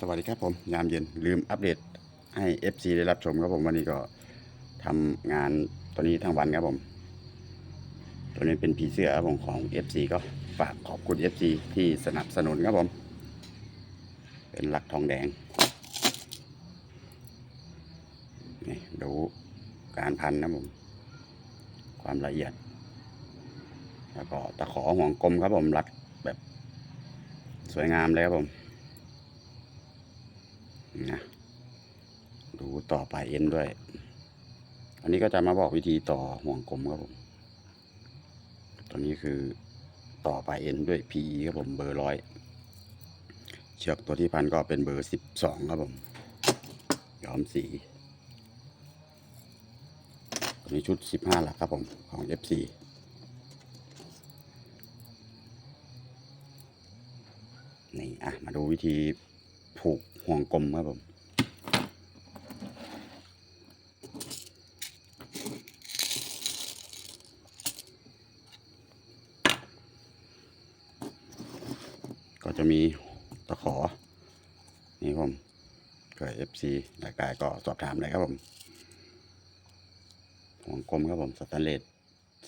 สวัสดีครับผมยามเย็นลืมอัปเดตให้ FC ได้รับชมครับผมวันนี้ก็ทำงานตัวนี้ทั้งวันครับผม ตัวนี้เป็นผีเสื้อครับผมของ FC ก็ฝากขอบคุณ FC ที่สนับสนุนครับผม เป็นหลักทองแดงนี่ดูการพันนะผม ความละเอียด แล้วก็ตะขอห่วงกลมครับผมรัดแบบสวยงามเลยครับผม นะดูต่อปลายเอ็นด้วย อันนี้ก็จะมาบอกวิธีต่อห่วงกลมครับผมตัวนี้คือต่อปลายเอ็นด้วย PE ครับผมเบอร์ร้อยเชือกตัวที่พันก็เป็นเบอร์สิบสองครับผมย้อมสีตัวนี้ชุดสิบห้าหลักครับผมของ FC นี่อะมาดูวิธีผูก ห่วงกลมครับผมก็จะมีตะขอ นี่ครับผมเกิด FC รายการก็สอบถามเลยครับผมห่วงกลมครับผมสแตนเลส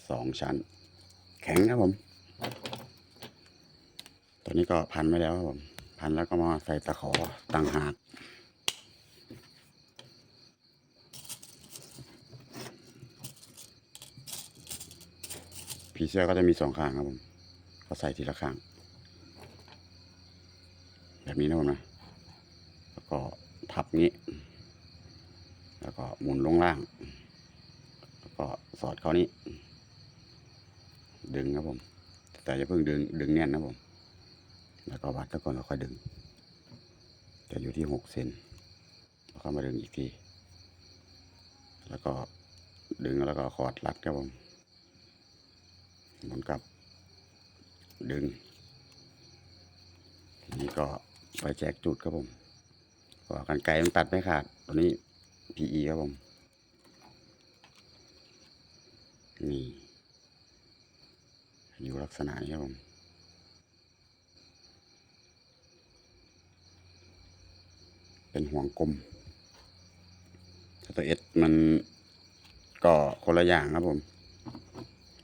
สองชั้น แข็งครับผม ตัวนี้ก็พันไว้แล้วครับผม พันแล้วก็มาใส่ตะขอต่างหากผีเสื้อก็จะมีสองข้างครับผม ก็ใส่ทีละข้าง แบบนี้นะผมนะ แล้วก็ทับงี้ แล้วก็หมุนลงล่าง แล้วก็สอดเข้านี้ ดึงครับผม แต่อย่าเพิ่งดึง ดึงแน่นนะผม แล้วก็วัดแล้วก่อนแล้วค่อยดึง จะอยู่ที่หกเซนแล้วก็มาดึงอีกที แล้วก็ดึงแล้วก็คอร์ดรัดครับผมเหมุนกับ ดึง ทีนี้ก็ไปแจกจุดครับผมก็กันไกลมันตัดไม่ขาดตัวนี้ PE ครับผมนี่อยู่ลักษณะนี้ครับผม เป็นห่วงกลมแต่ตัวเอสมันก็คนละอย่างครับผม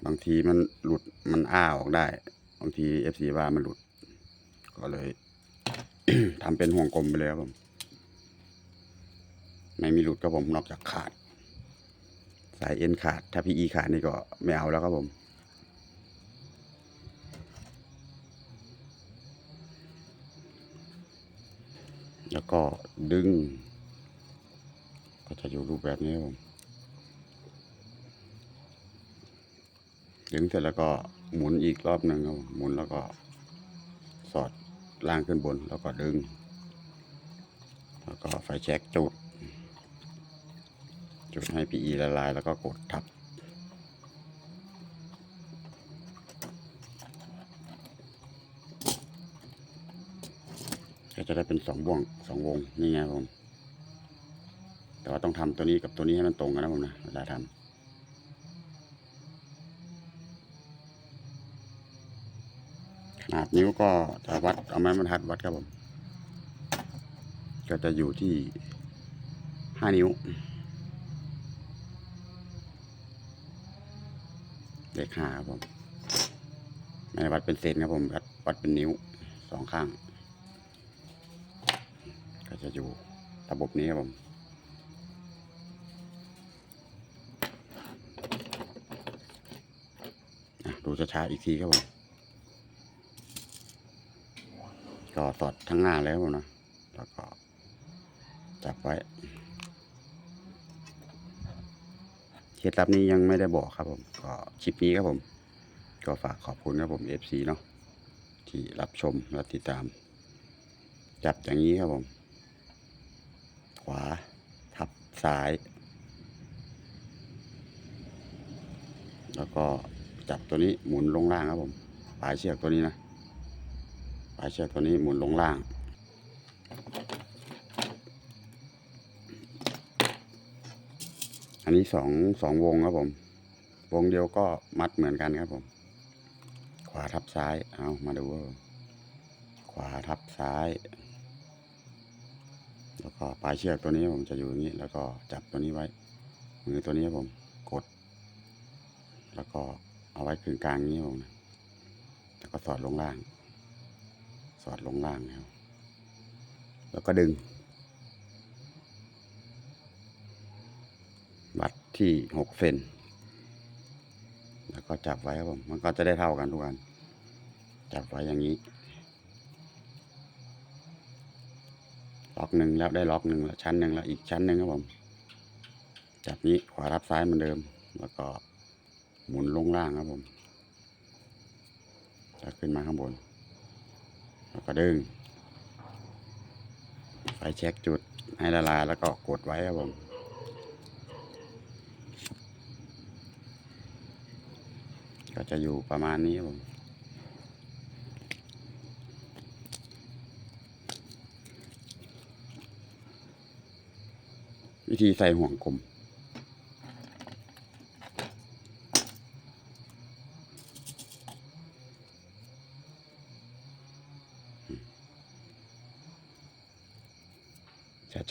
บางทีมันหลุดมันอ้าออกได้ บางทีเอฟซีว่ามันหลุด ก็เลยทำเป็นห่วงกลมไปเลยครับผม ไม่มีหลุดครับผมนอกจากขาด สายเอ็นขาด ถ้าพีอีขาดนี่ก็ไม่เอาแล้วครับผม แล้วก็ดึง ก็จะอยู่รูปแบบนี้ผมดึงเสร็จแล้วก็หมุนอีกรอบหนึ่งครับหมุนแล้วก็สอดล่างขึ้นบนแล้วก็ดึง แล้วก็ไฟแช็กจุด จุดให้ PE ละลายแล้วก็กดทับ ก็ จะได้เป็นสองวงสองวงนี่ไงผมแต่ว่าต้องทำตัวนี้กับตัวนี้ให้มันตรงกันนะผมนะเวลาทำขนาดนิ้วก็จะวัดเอาไม้บรรทัดวัดครับผม ก็จะอยู่ที่ห้านิ้วเลขห้าครับผมไม่ได้วัดเป็นเซนครับผมวัดวัดเป็นนิ้วสองข้าง ก็จะอยู่ระบบนี้ครับผมดูช้าๆอีกทีครับผมก็สอดทั้งหน้าแล้วนะแล้วก็จับไว้เคล็ดลับนี้ยังไม่ได้บอกครับผม ก็คลิปนี้ครับผม ก็ฝากขอบคุณครับผม FC เนาะที่รับชมและติดตาม จับอย่างนี้ครับผม ขวา ทับซ้าย แล้วก็จับตัวนี้หมุนลงล่างครับผมปลายเชือกตัวนี้นะปลายเชือกตัวนี้หมุนลงล่าง อันนี้สองสองวงครับผม วงเดียวก็มัดเหมือนกันครับผม ขวาทับซ้าย เอามาดูว่าขวาทับซ้าย แล้วก็ปลายเชือกตัวนี้ผมจะอยู่อย่างนี้ แล้วก็จับตัวนี้ไว้ มือตัวนี้ผมกด แล้วก็เอาไว้กึ่งกลางอย่างนี้ผมนะแล้วก็สอดลงล่าง สอดลงล่างนะครับแล้วก็ดึง วัดที่หกเซนแล้วก็จับไว้ครับผมมันก็จะได้เท่ากันทุกอันจับไว้อย่างนี้ ล็อกหนึ่งแล้วได้ล็อกหนึ่งแล้วชั้นหนึ่งแล้วอีกชั้นหนึ่งครับผมจับนี้ขวารับซ้ายเหมือนเดิม แล้วก็หมุนลงล่างครับผมจะขึ้นมาข้างบน แล้วก็ดึง ไฟเช็คจุดให้ละลายแล้วก็กดไว้ครับผมก็จะอยู่ประมาณนี้ครับผม วิธีใส่ห่วงกลม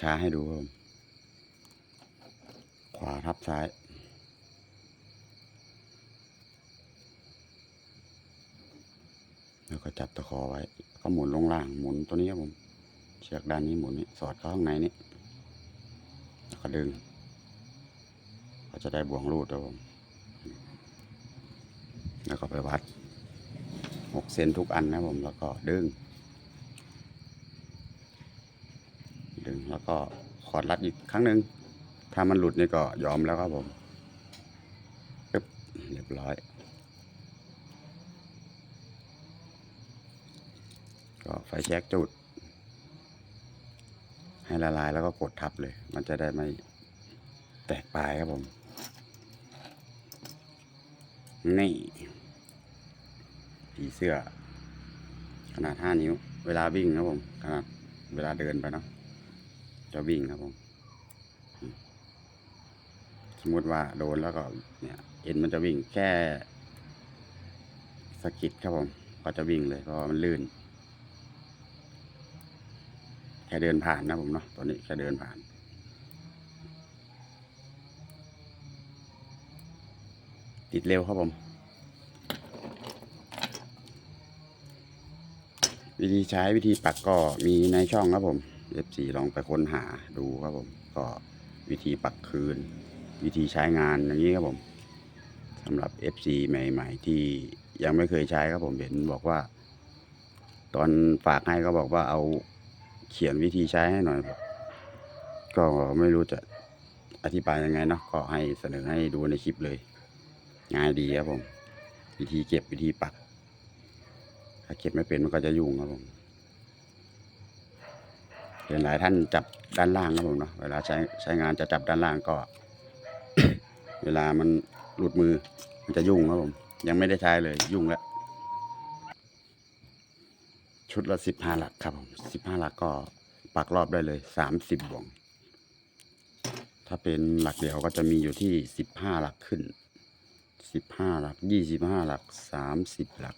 ช้าๆให้ดูครับขวาทับซ้ายแล้วก็จับตะขอไว้ ก็หมุนลงล่าง หมุนตัวนี้ครับผม เชือกด้านนี้หมุนนี่ สอดเข้าข้างในนี้ แล้วก็ดึงก็จะได้บ่วงรูดครับผมแล้วก็ไปวัดหกเซนทุกอันนะผมแล้วก็ดึง ดึงแล้วก็ขอดรัดอีกครั้งหนึ่งถ้ามันหลุดนี่ก็ยอมแล้วครับผมปึ๊บเรียบร้อย ก็ไฟแช็กจุด ให้ละลายแล้วก็กดทับเลย มันจะได้ไม่แตกปลายครับผม นี่ผีเสื้อ ขนาด5นิ้ว เวลาวิ่งครับผมขนาดเวลาเดินไปเนาะจะวิ่งครับผม สมมติว่าโดนแล้วก็เนี่ย เอ็นมันจะวิ่งแค่สกิดครับผม ก็จะวิ่งเลยเพราะมันลื่น ค่เดินผ่านนะผมเนาะตัวนี้แค่เดินผ่าน ติดเร็วครับผม วิธีใช้วิธีปักก็มีในช่องครับผม F4 ลองไปค้นหาดูครับผม ก็วิธีปักคืน วิธีใช้งานอย่างนี้ครับผมสำหรับ FC ใหม่ๆ ที่ยังไม่เคยใช้ครับผมเห็นบอกว่า ตอนฝากให้ก็บอกว่าเอา เขียนวิธีใช้ให้หน่อย ก็ไม่รู้จะอธิบายยังไงเนาะก็ให้เสนอให้ดูในคลิปเลย ง่ายดีครับผม วิธีเก็บวิธีปัก ถ้าเก็บไม่เป็นมันก็จะยุ่งครับผมเห็นหลายท่านจับด้านล่างครับผมเนาะเวลาใช้ใช้งานจะจับด้านล่างก็ เวลามันหลุดมือ มันจะยุ่งครับผม ยังไม่ได้ใช้เลยยุ่งแล้ว ชุดละสิบห้าหลักครับผมสิบห้าหลักก็ปักรอบได้เลยสามสิบบวง ถ้าเป็นหลักเดียวก็จะมีอยู่ที่สิบห้าหลักขึ้นสิบห้าหลักยี่สิบห้าหลักสามสิบหลัก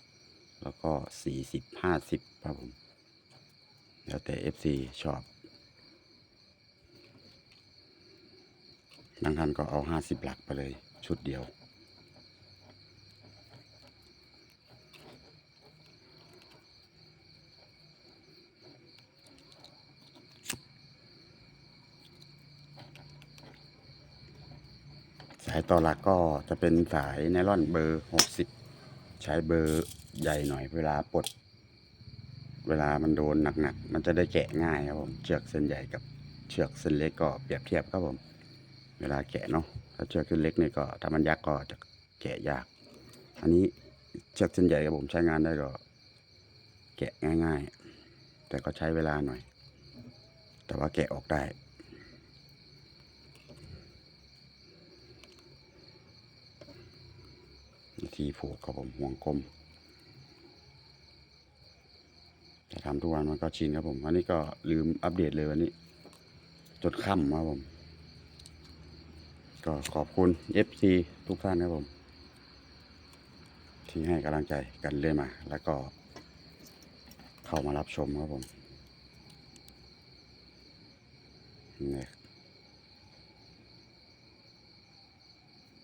แล้วก็สี่สิบห้าสิบครับผม แล้วแต่ FC ชอบบางท่านก็เอาห้าสิบหลักไปเลยชุดเดียว สายต่อหลักก็จะเป็นสายไนลอนเบอร์หกสิบใช้เบอร์ใหญ่หน่อยเวลาปลด เวลามันโดนหนักๆ มันจะได้แกะง่ายครับผม เชือกเส้นใหญ่กับเชือกเส้นเล็กก็เปรียบเทียบครับผม เวลาแกะเนาะ ถ้าเชือกเส้นเล็กเนี่ยก็ถ้ามันยักก็จะแกะยาก อันนี้เชือกเส้นใหญ่ครับผมใช้งานได้ก็แกะง่าย ๆ แต่ก็ใช้เวลาหน่อย แต่ว่าแกะออกได้ วิธีผูกครับผมห่วงกลมจะทำทุกวันมันก็ชินครับผมอันนี้ก็ลืมอัปเดตเลยวันนี้ จดค่ำครับผม ก็ขอบคุณ FC ทุกท่านครับผม ที่ให้กำลังใจกันเรื่อยมา แล้วก็เข้ามารับชมครับผมเนี่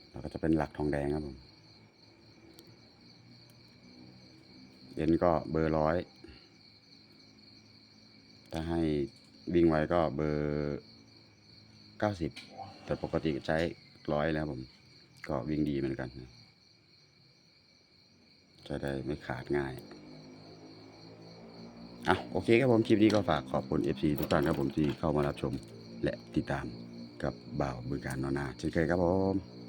แล้วก็จะเป็นหลักทองแดงครับผม เอ็นก็เบอร์ร้อยถ้าให้วิ่งไวก็เบอร์เก้าสิบแต่ปกติใช้ร้อยแล้วผม ก็วิ่งดีเหมือนกันนะจะได้ไม่ขาดง่ายอะโอเคครับผมคลิปนี้ก็ฝากขอบคุณ FC ทุกท่านครับผมที่เข้ามารับชมและติดตามกับบ่าวบึงการนอนาเช่นเคยครับผม